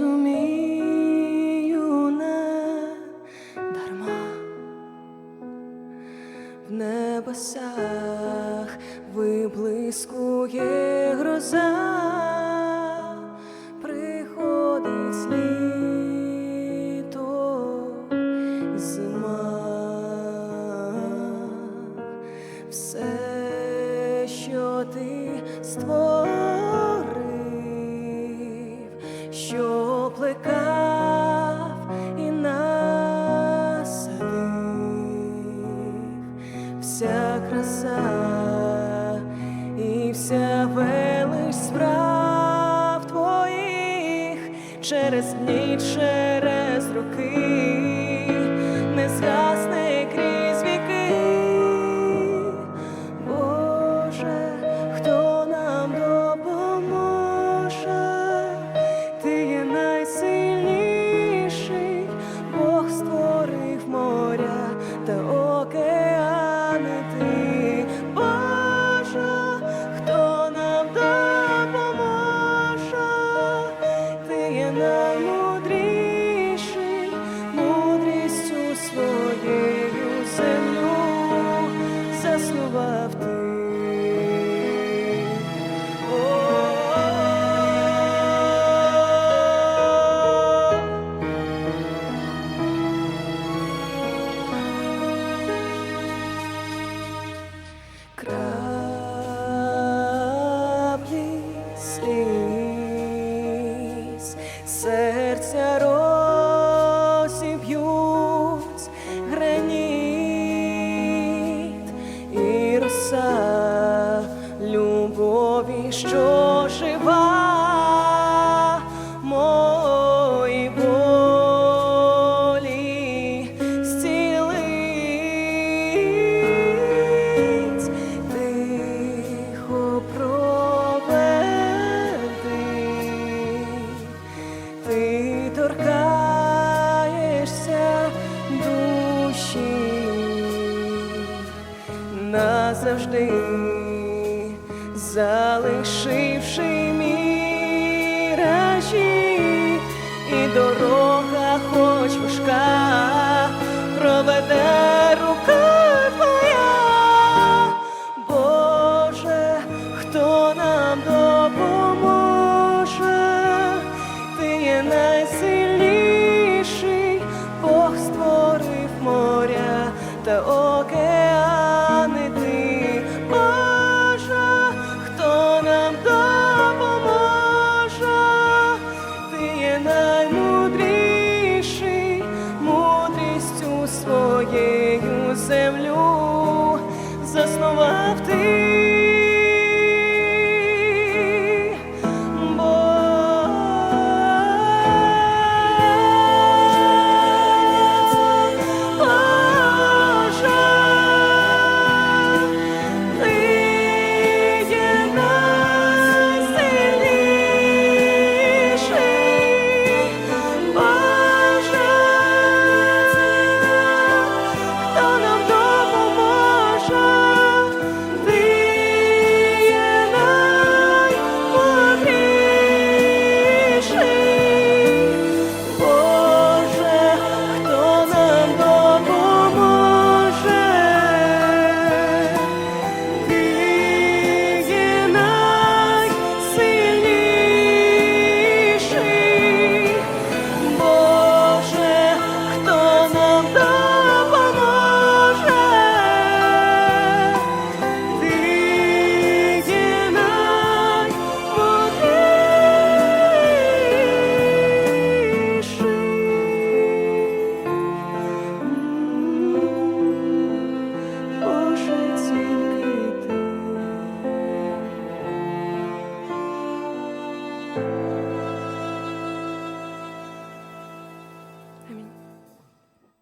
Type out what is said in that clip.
розумію не дарма. В небесах виблискує гроза, приходить зима, все, що ти створив, через дні, через роки що жива. Мої болі ти торкаєшся душі назавжди, залишивши міражі і дороги. заснувати.